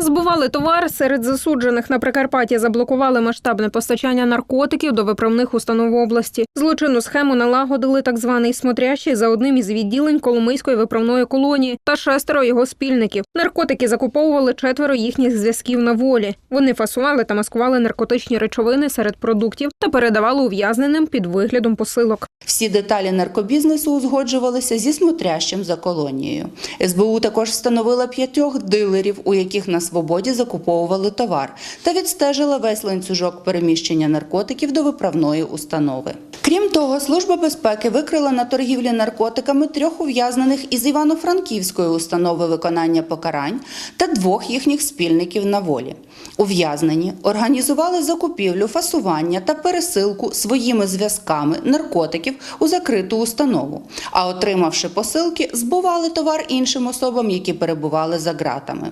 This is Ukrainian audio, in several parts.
Збували товар серед засуджених на Прикарпатті. Заблокували масштабне постачання наркотиків до виправних установ області. Злочинну схему налагодили так званий смотрящий за одним із відділень Коломийської виправної колонії та шестеро його спільників. Наркотики закуповували четверо їхніх зв'язків на волі. Вони фасували та маскували наркотичні речовини серед продуктів та передавали ув'язненим під виглядом посилок. Всі деталі наркобізнесу узгоджувалися зі смотрящим за колонією. СБУ також встановила п'ятьох дилерів, у яких на свободі закуповували товар, та відстежила весь ланцюжок переміщення наркотиків до виправної установи. Крім того, служба безпеки викрила на торгівлі наркотиками трьох ув'язнених із Івано-Франківської установи виконання покарань та двох їхніх спільників на волі. Ув'язнені організували закупівлю, фасування та пересилку своїми зв'язками наркотиків у закриту установу. А отримавши посилки, збували товар іншим особам, які перебували за ґратами.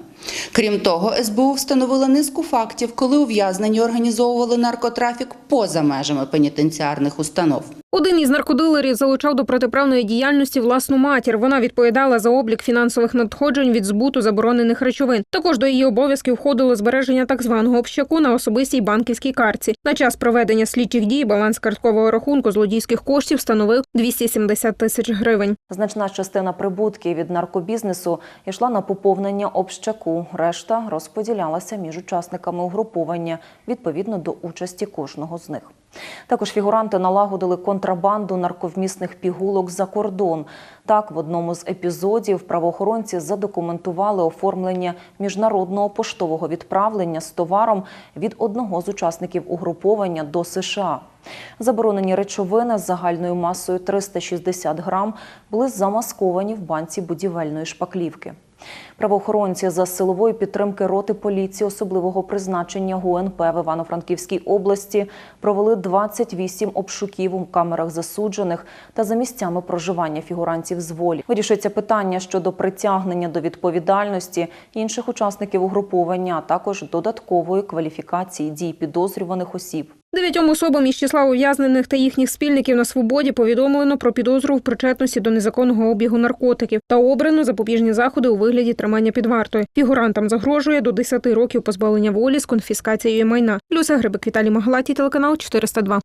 Крім того, СБУ встановила низку фактів, коли ув'язнені організовували наркотрафік поза межами пенітенціарних установ. Один із наркодилерів залучав до протиправної діяльності власну матір. Вона відповідала за облік фінансових надходжень від збуту заборонених речовин. Також до її обов'язків входило збереження так званого общаку на особистій банківській картці. На час проведення слідчих дій баланс карткового рахунку злодійських коштів становив 270 тисяч гривень. Значна частина прибутків від наркобізнесу йшла на поповнення общаку. Решта розподілялася між учасниками угруповання відповідно до участі кожного з них. Також фігуранти налагодили контрабанду нарковмісних пігулок за кордон. Так, в одному з епізодів правоохоронці задокументували оформлення міжнародного поштового відправлення з товаром від одного з учасників угруповання до США. Заборонені речовини з загальною масою 360 грам були замасковані в банці будівельної шпаклівки. Правоохоронці за силової підтримки роти поліції особливого призначення ГУНП в Івано-Франківській області провели 28 обшуків у камерах засуджених та за місцями проживання фігурантів з волі. Вирішується питання щодо притягнення до відповідальності інших учасників угруповання, а також додаткової кваліфікації дій підозрюваних осіб. Дев'ятьом особам із числа ув'язнених та їхніх спільників на свободі повідомлено про підозру в причетності до незаконного обігу наркотиків та обрано запобіжні заходи у вигляді тримання під вартою. Фігурантам загрожує до 10 років позбавлення волі з конфіскацією майна. Люся Грибик, Віталій Магалаті, телеканал 402.